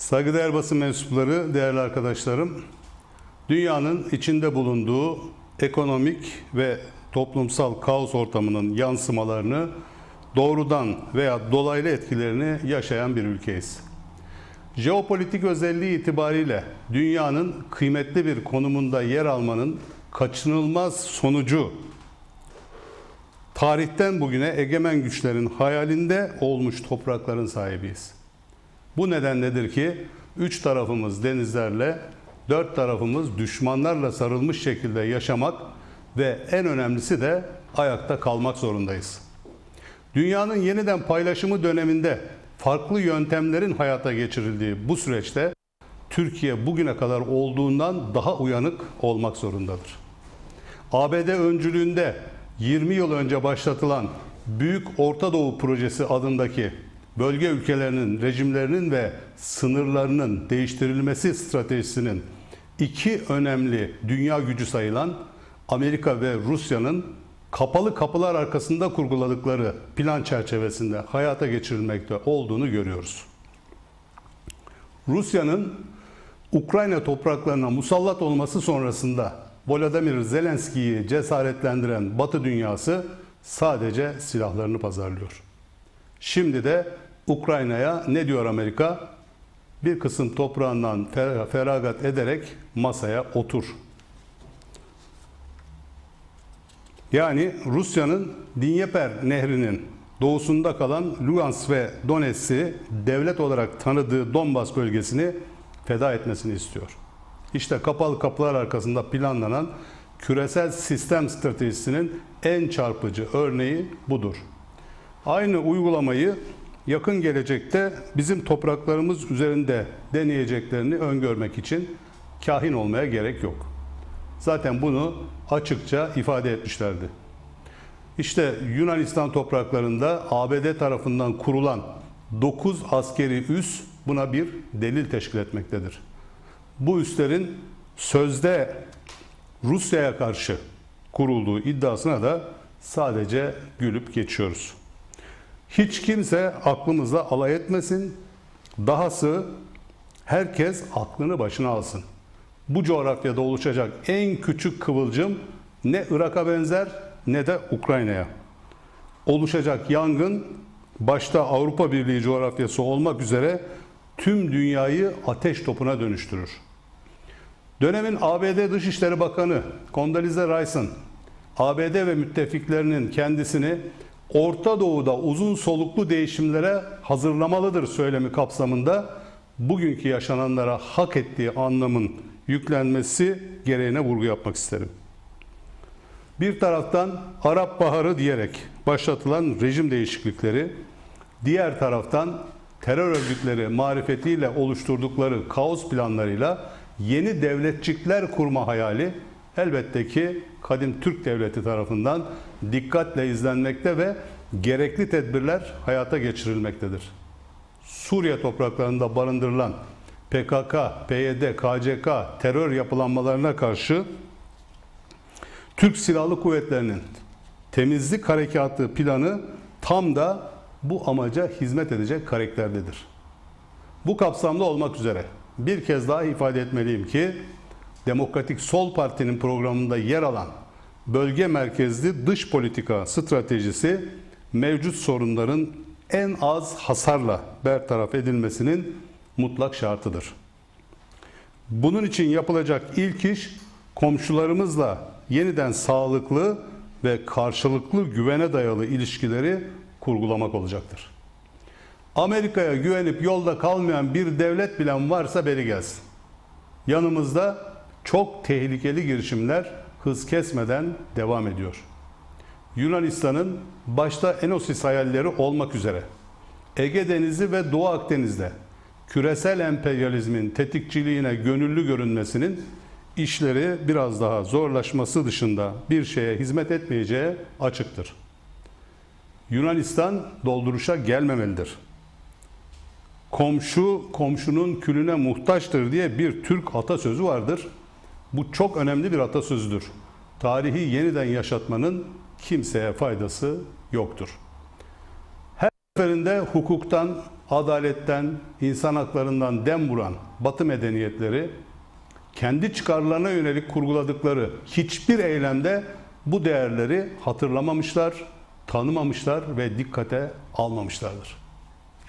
Saygıdeğer basın mensupları, değerli arkadaşlarım, dünyanın içinde bulunduğu ekonomik ve toplumsal kaos ortamının yansımalarını doğrudan veya dolaylı etkilerini yaşayan bir ülkeyiz. Jeopolitik özelliği itibariyle dünyanın kıymetli bir konumunda yer almanın kaçınılmaz sonucu tarihten bugüne egemen güçlerin hayalinde olmuş toprakların sahibiyiz. Bu nedenledir ki üç tarafımız denizlerle, dört tarafımız düşmanlarla sarılmış şekilde yaşamak ve en önemlisi de ayakta kalmak zorundayız. Dünyanın yeniden paylaşımı döneminde farklı yöntemlerin hayata geçirildiği bu süreçte Türkiye bugüne kadar olduğundan daha uyanık olmak zorundadır. ABD öncülüğünde 20 yıl önce başlatılan Büyük Orta Doğu Projesi adındaki bölge ülkelerinin rejimlerinin ve sınırlarının değiştirilmesi stratejisinin iki önemli dünya gücü sayılan Amerika ve Rusya'nın kapalı kapılar arkasında kurguladıkları plan çerçevesinde hayata geçirilmekte olduğunu görüyoruz. Rusya'nın Ukrayna topraklarına musallat olması sonrasında Volodymyr Zelenski'yi cesaretlendiren Batı dünyası sadece silahlarını pazarlıyor. Şimdi de Ukrayna'ya ne diyor Amerika? Bir kısım toprağından feragat ederek masaya otur. Yani Rusya'nın Dinyeper Nehri'nin doğusunda kalan Lugansk ve Donetsk'i devlet olarak tanıdığı Donbas bölgesini feda etmesini istiyor. İşte kapalı kapılar arkasında planlanan küresel sistem stratejisinin en çarpıcı örneği budur. Aynı uygulamayı yakın gelecekte bizim topraklarımız üzerinde deneyeceklerini öngörmek için kahin olmaya gerek yok. Zaten bunu açıkça ifade etmişlerdi. İşte Yunanistan topraklarında ABD tarafından kurulan 9 askeri üs buna bir delil teşkil etmektedir. Bu üslerin sözde Rusya'ya karşı kurulduğu iddiasına da sadece gülüp geçiyoruz. Hiç kimse aklımızla alay etmesin. Dahası herkes aklını başına alsın. Bu coğrafyada oluşacak en küçük kıvılcım ne Irak'a benzer ne de Ukrayna'ya. Oluşacak yangın başta Avrupa Birliği coğrafyası olmak üzere tüm dünyayı ateş topuna dönüştürür. Dönemin ABD Dışişleri Bakanı Condoleezza Rice'ın ABD ve müttefiklerinin kendisini Orta Doğu'da uzun soluklu değişimlere hazırlamalıdır söylemi kapsamında bugünkü yaşananlara hak ettiği anlamın yüklenmesi gereğine vurgu yapmak isterim. Bir taraftan Arap Baharı diyerek başlatılan rejim değişiklikleri, diğer taraftan terör örgütleri marifetiyle oluşturdukları kaos planlarıyla yeni devletçikler kurma hayali elbette ki kadim Türk devleti tarafından dikkatle izlenmekte ve gerekli tedbirler hayata geçirilmektedir. Suriye topraklarında barındırılan PKK, PYD, KCK terör yapılanmalarına karşı Türk Silahlı Kuvvetleri'nin temizlik harekatı planı tam da bu amaca hizmet edecek karakterdedir. Bu kapsamda olmak üzere bir kez daha ifade etmeliyim ki Demokratik Sol Parti'nin programında yer alan bölge merkezli dış politika stratejisi mevcut sorunların en az hasarla bertaraf edilmesinin mutlak şartıdır. Bunun için yapılacak ilk iş komşularımızla yeniden sağlıklı ve karşılıklı güvene dayalı ilişkileri kurgulamak olacaktır. Amerika'ya güvenip yolda kalmayan bir devlet bilen varsa beri gelsin. Yanımızda çok tehlikeli girişimler hız kesmeden devam ediyor. Yunanistan'ın başta Enosis hayalleri olmak üzere Ege Denizi ve Doğu Akdeniz'de küresel emperyalizmin tetikçiliğine gönüllü görünmesinin işleri biraz daha zorlaşması dışında bir şeye hizmet etmeyeceği açıktır. Yunanistan dolduruşa gelmemelidir. Komşu komşunun külüne muhtaçtır diye bir Türk atasözü vardır. Bu çok önemli bir atasözüdür. Tarihi yeniden yaşatmanın kimseye faydası yoktur. Her seferinde hukuktan, adaletten, insan haklarından dem vuran Batı medeniyetleri kendi çıkarlarına yönelik kurguladıkları hiçbir eylemde bu değerleri hatırlamamışlar, tanımamışlar ve dikkate almamışlardır.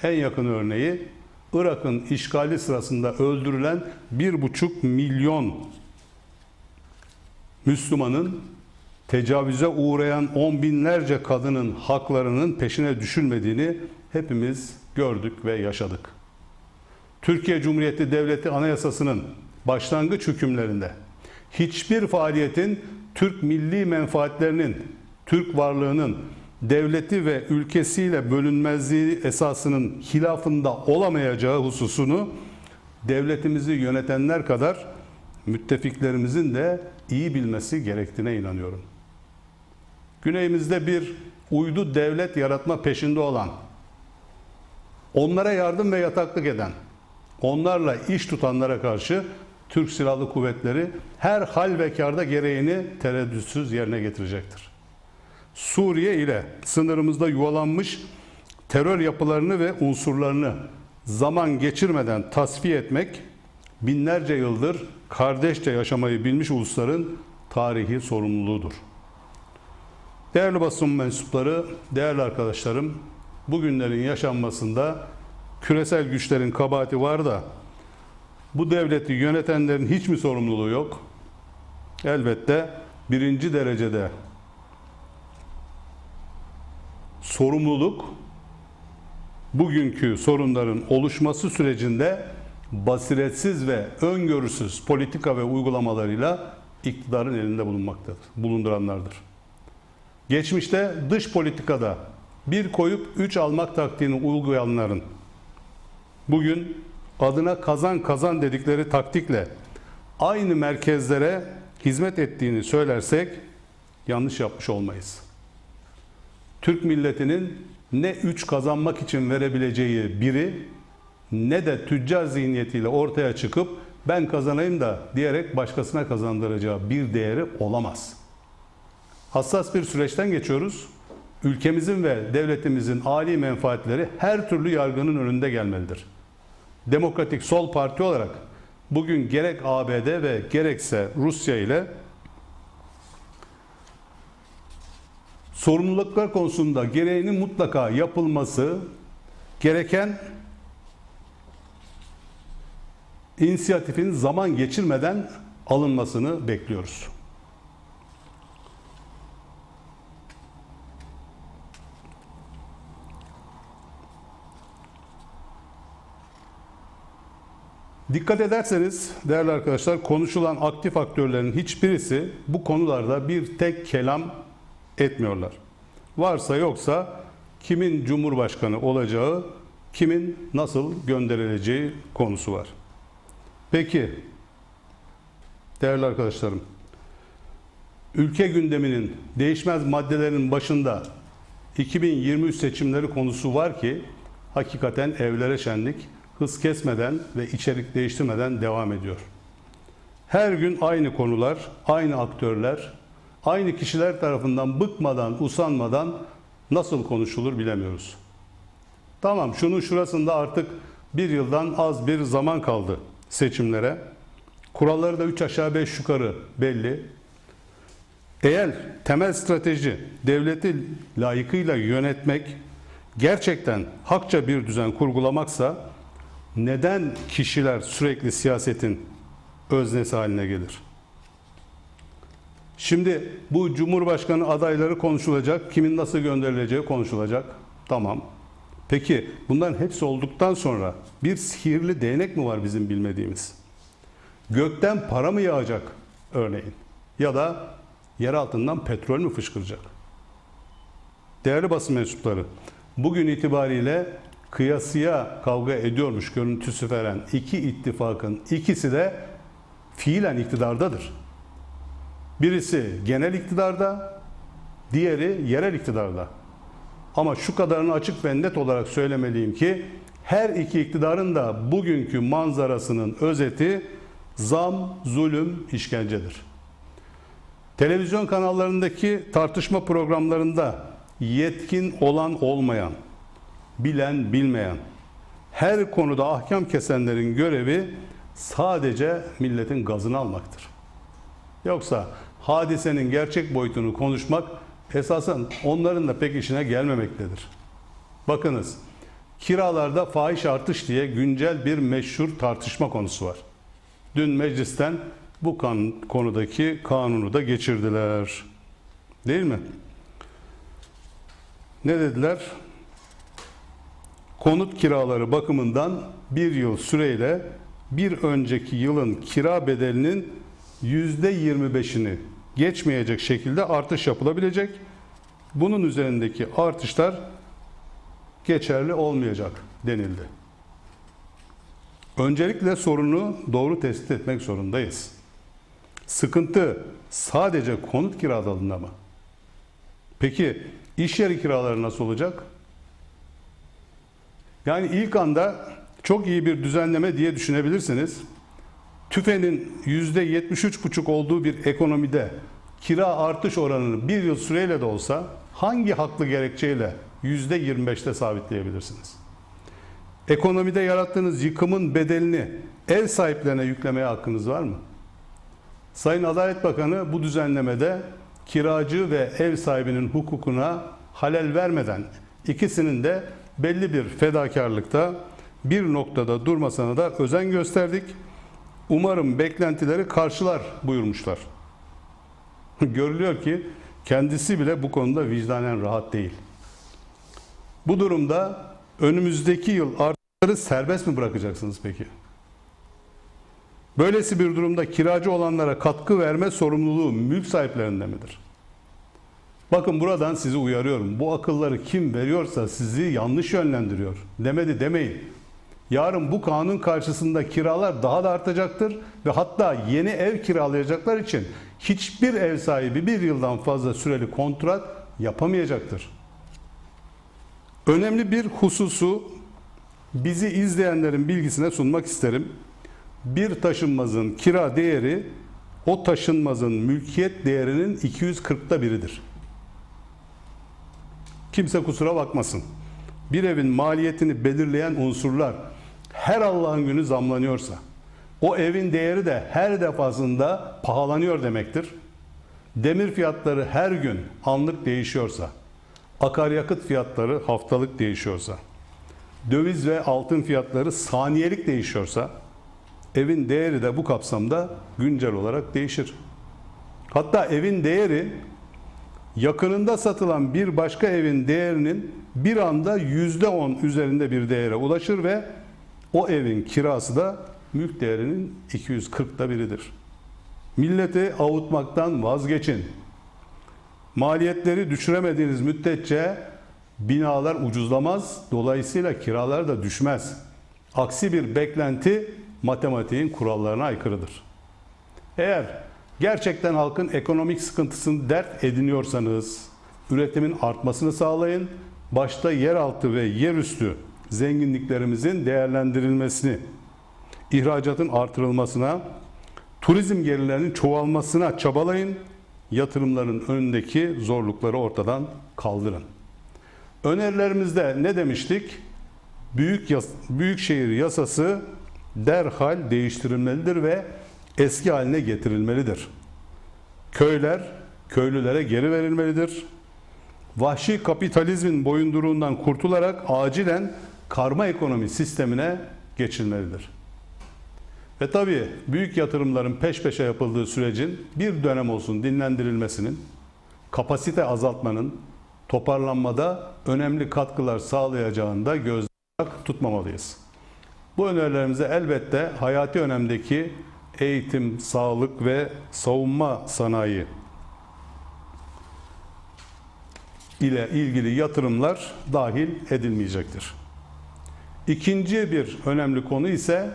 En yakın örneği Irak'ın işgali sırasında öldürülen bir buçuk milyon Müslümanın tecavüze uğrayan on binlerce kadının haklarının peşine düşülmediğini hepimiz gördük ve yaşadık. Türkiye Cumhuriyeti Devleti Anayasası'nın başlangıç hükümlerinde hiçbir faaliyetin Türk milli menfaatlerinin, Türk varlığının, devleti ve ülkesiyle bölünmezliği esasının hilafında olamayacağı hususunu devletimizi yönetenler kadar müttefiklerimizin de iyi bilmesi gerektiğine inanıyorum. Güneyimizde bir uydu devlet yaratma peşinde olan, onlara yardım ve yataklık eden, onlarla iş tutanlara karşı Türk Silahlı Kuvvetleri her hal ve karda gereğini tereddütsüz yerine getirecektir. Suriye ile sınırımızda yuvalanmış terör yapılarını ve unsurlarını zaman geçirmeden tasfiye etmek binlerce yıldır kardeşçe yaşamayı bilmiş ulusların tarihi sorumluluğudur. Değerli basın mensupları, değerli arkadaşlarım, bugünlerin yaşanmasında küresel güçlerin kabahati var da bu devleti yönetenlerin hiç mi sorumluluğu yok? Elbette birinci derecede sorumluluk bugünkü sorunların oluşması sürecinde basiretsiz ve öngörüsüz politika ve uygulamalarıyla iktidarın elinde bulunmaktadır, bulunduranlardır. Geçmişte dış politikada bir koyup üç almak taktiğini uygulayanların bugün adına kazan kazan dedikleri taktikle aynı merkezlere hizmet ettiğini söylersek yanlış yapmış olmayız. Türk milletinin ne üç kazanmak için verebileceği biri ne de tüccar zihniyetiyle ortaya çıkıp ben kazanayım da diyerek başkasına kazandıracağı bir değeri olamaz. Hassas bir süreçten geçiyoruz. Ülkemizin ve devletimizin âli menfaatleri her türlü yargının önünde gelmelidir. Demokratik Sol Parti olarak bugün gerek ABD ve gerekse Rusya ile sorumluluklar konusunda gereğinin mutlaka yapılması gereken inisiyatifin zaman geçirmeden alınmasını bekliyoruz. Dikkat ederseniz değerli arkadaşlar konuşulan aktif aktörlerin hiçbirisi bu konularda bir tek kelam etmiyorlar. Varsa yoksa kimin cumhurbaşkanı olacağı, kimin nasıl gönderileceği konusu var. Peki değerli arkadaşlarım ülke gündeminin değişmez maddelerinin başında 2023 seçimleri konusu var ki hakikaten evlere şenlik hız kesmeden ve içerik değiştirmeden devam ediyor. Her gün aynı konular, aynı aktörler, aynı kişiler tarafından bıkmadan, usanmadan nasıl konuşulur bilemiyoruz. Tamam şunun şurasında artık bir yıldan az bir zaman kaldı seçimlere. Kuralları da 3 aşağı 5 yukarı belli. Eğer temel strateji devleti layıkıyla yönetmek, gerçekten hakça bir düzen kurgulamaksa neden kişiler sürekli siyasetin öznesi haline gelir? Şimdi bu Cumhurbaşkanı adayları konuşulacak, kimin nasıl gönderileceği konuşulacak. Tamam. Peki bunların hepsi olduktan sonra bir sihirli değnek mi var bizim bilmediğimiz? Gökten para mı yağacak örneğin? Ya da yer altından petrol mü fışkıracak? Değerli basın mensupları, bugün itibariyle kıyasıya kavga ediyormuş görüntüsü veren iki ittifakın ikisi de fiilen iktidardadır. Birisi genel iktidarda, diğeri yerel iktidarda. Ama şu kadarını açık ve net olarak söylemeliyim ki her iki iktidarın da bugünkü manzarasının özeti zam, zulüm, işkencedir. Televizyon kanallarındaki tartışma programlarında yetkin olan olmayan, bilen bilmeyen, her konuda ahkam kesenlerin görevi sadece milletin gazını almaktır. Yoksa hadisenin gerçek boyutunu konuşmak esasen onların da pek işine gelmemektedir. Bakınız, kiralarda fahiş artış diye güncel bir meşhur tartışma konusu var. Dün meclisten bu kan, konudaki kanunu da geçirdiler. Değil mi? Ne dediler? Konut kiraları bakımından bir yıl süreyle bir önceki yılın kira bedelinin yüzde 25'ini geçmeyecek şekilde artış yapılabilecek. Bunun üzerindeki artışlar geçerli olmayacak denildi. Öncelikle sorunu doğru tespit etmek zorundayız. Sıkıntı sadece konut kiralarında mı? Peki iş yeri kiraları nasıl olacak? Yani ilk anda çok iyi bir düzenleme diye düşünebilirsiniz. TÜFE'nin %73,5 olduğu bir ekonomide kira artış oranını bir yıl süreyle de olsa hangi haklı gerekçeyle %25'te sabitleyebilirsiniz? Ekonomide yarattığınız yıkımın bedelini ev sahiplerine yüklemeye hakkınız var mı? Sayın Adalet Bakanı bu düzenlemede kiracı ve ev sahibinin hukukuna halel vermeden ikisinin de belli bir fedakarlıkta bir noktada durmasına da özen gösterdik. Umarım beklentileri karşılar buyurmuşlar. Görülüyor ki kendisi bile bu konuda vicdanen rahat değil. Bu durumda önümüzdeki yıl artıları serbest mi bırakacaksınız peki? Böylesi bir durumda kiracı olanlara katkı verme sorumluluğu mülk sahiplerinde midir? Bakın buradan sizi uyarıyorum. Bu akılları kim veriyorsa sizi yanlış yönlendiriyor. Demedi demeyin. Yarın bu kanun karşısında kiralar daha da artacaktır ve hatta yeni ev kiralayacaklar için hiçbir ev sahibi bir yıldan fazla süreli kontrat yapamayacaktır. Önemli bir hususu bizi izleyenlerin bilgisine sunmak isterim. Bir taşınmazın kira değeri o taşınmazın mülkiyet değerinin 240'ta biridir. Kimse kusura bakmasın. Bir evin maliyetini belirleyen unsurlar her Allah'ın günü zamlanıyorsa, o evin değeri de her defasında pahalanıyor demektir. Demir fiyatları her gün anlık değişiyorsa, akaryakıt fiyatları haftalık değişiyorsa, döviz ve altın fiyatları saniyelik değişiyorsa, evin değeri de bu kapsamda güncel olarak değişir. Hatta evin değeri yakınında satılan bir başka evin değerinin bir anda yüzde on üzerinde bir değere ulaşır ve o evin kirası da mülk değerinin 240'ta biridir. Milleti avutmaktan vazgeçin. Maliyetleri düşüremediğiniz müddetçe binalar ucuzlamaz, dolayısıyla kiralar da düşmez. Aksi bir beklenti matematiğin kurallarına aykırıdır. Eğer gerçekten halkın ekonomik sıkıntısını dert ediniyorsanız üretimin artmasını sağlayın. Başta yeraltı ve yerüstü zenginliklerimizin değerlendirilmesini, ihracatın artırılmasına, turizm gelirlerinin çoğalmasına çabalayın. Yatırımların önündeki zorlukları ortadan kaldırın. Önerilerimizde ne demiştik? Büyük yas Büyükşehir yasası derhal değiştirilmelidir ve eski haline getirilmelidir. Köyler köylülere geri verilmelidir. Vahşi kapitalizmin boyunduruğundan kurtularak acilen karma ekonomi sistemine geçilmelidir. Ve tabii büyük yatırımların peş peşe yapıldığı sürecin bir dönem olsun dinlendirilmesinin, kapasite azaltmanın toparlanmada önemli katkılar sağlayacağını da gözde tutmamalıyız. Bu önerilerimize elbette hayati önemdeki eğitim, sağlık ve savunma sanayi ile ilgili yatırımlar dahil edilmeyecektir. İkinci bir önemli konu ise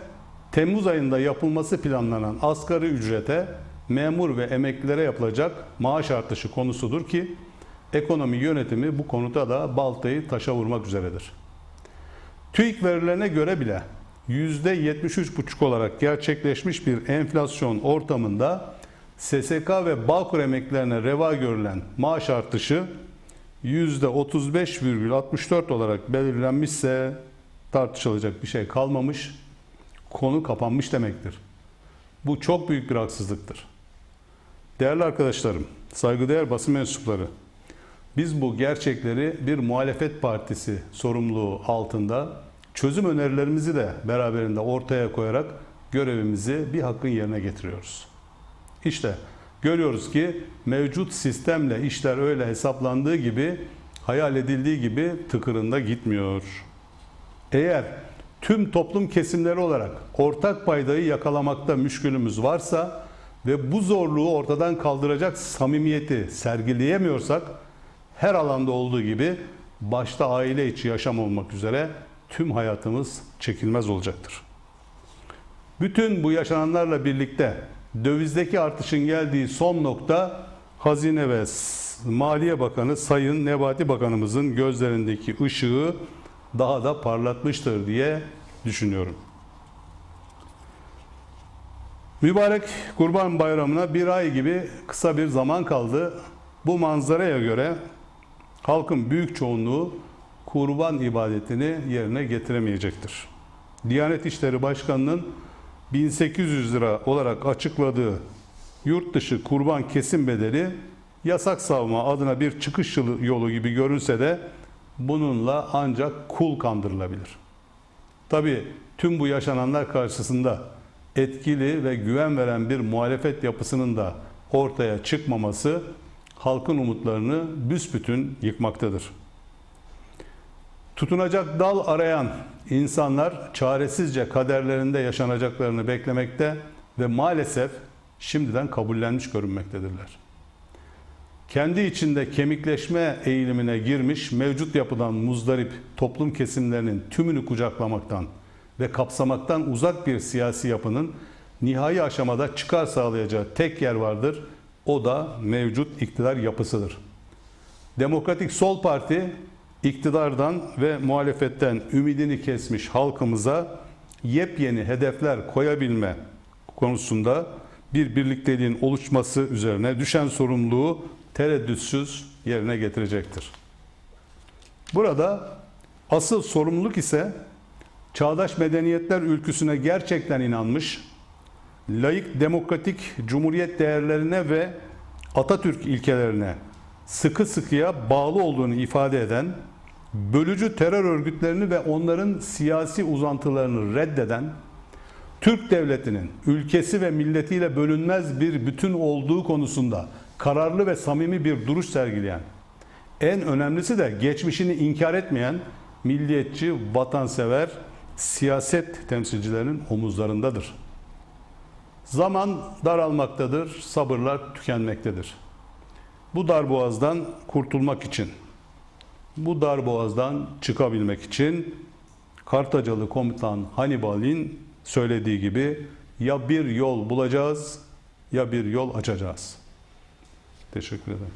Temmuz ayında yapılması planlanan asgari ücrete memur ve emeklilere yapılacak maaş artışı konusudur ki ekonomi yönetimi bu konuda da baltayı taşa vurmak üzeredir. TÜİK verilerine göre bile %73,5 olarak gerçekleşmiş bir enflasyon ortamında SSK ve Bağkur emeklilerine reva görülen maaş artışı %35,64 olarak belirlenmişse tartışılacak bir şey kalmamış, konu kapanmış demektir. Bu çok büyük bir haksızlıktır. Değerli arkadaşlarım, saygıdeğer basın mensupları, biz bu gerçekleri bir muhalefet partisi sorumluluğu altında çözüm önerilerimizi de beraberinde ortaya koyarak görevimizi bir hakkın yerine getiriyoruz. İşte görüyoruz ki mevcut sistemle işler öyle hesaplandığı gibi, hayal edildiği gibi tıkırında gitmiyor. Eğer tüm toplum kesimleri olarak ortak paydayı yakalamakta müşkülümüz varsa ve bu zorluğu ortadan kaldıracak samimiyeti sergileyemiyorsak her alanda olduğu gibi başta aile içi yaşam olmak üzere tüm hayatımız çekilmez olacaktır. Bütün bu yaşananlarla birlikte dövizdeki artışın geldiği son nokta Hazine ve Maliye Bakanı Sayın Nebati Bakanımızın gözlerindeki ışığı daha da parlatmıştır diye düşünüyorum. Mübarek Kurban Bayramı'na bir ay gibi kısa bir zaman kaldı. Bu manzaraya göre halkın büyük çoğunluğu kurban ibadetini yerine getiremeyecektir. Diyanet İşleri Başkanı'nın 1800 lira olarak açıkladığı yurt dışı kurban kesim bedeli yasak savma adına bir çıkış yolu- gibi görünse de bununla ancak kul kandırılabilir. Tabii tüm bu yaşananlar karşısında etkili ve güven veren bir muhalefet yapısının da ortaya çıkmaması halkın umutlarını büsbütün yıkmaktadır. Tutunacak dal arayan insanlar çaresizce kaderlerinde yaşanacaklarını beklemekte ve maalesef şimdiden kabullenmiş görünmektedirler. Kendi içinde kemikleşme eğilimine girmiş mevcut yapıdan muzdarip toplum kesimlerinin tümünü kucaklamaktan ve kapsamaktan uzak bir siyasi yapının nihai aşamada çıkar sağlayacağı tek yer vardır. O da mevcut iktidar yapısıdır. Demokratik Sol Parti iktidardan ve muhalefetten ümidini kesmiş halkımıza yepyeni hedefler koyabilme konusunda bir birlikteliğin oluşması üzerine düşen sorumluluğu tereddütsüz yerine getirecektir. Burada asıl sorumluluk ise çağdaş medeniyetler ülküsüne gerçekten inanmış, layık demokratik cumhuriyet değerlerine ve Atatürk ilkelerine sıkı sıkıya bağlı olduğunu ifade eden, bölücü terör örgütlerini ve onların siyasi uzantılarını reddeden, Türk devletinin ülkesi ve milletiyle bölünmez bir bütün olduğu konusunda kararlı ve samimi bir duruş sergileyen, en önemlisi de geçmişini inkar etmeyen milliyetçi, vatansever siyaset temsilcilerinin omuzlarındadır. Zaman daralmaktadır, sabırlar tükenmektedir. Bu darboğazdan kurtulmak için, bu darboğazdan çıkabilmek için Kartacalı komutan Hannibal'in söylediği gibi ya bir yol bulacağız ya bir yol açacağız. Teşekkür ederim.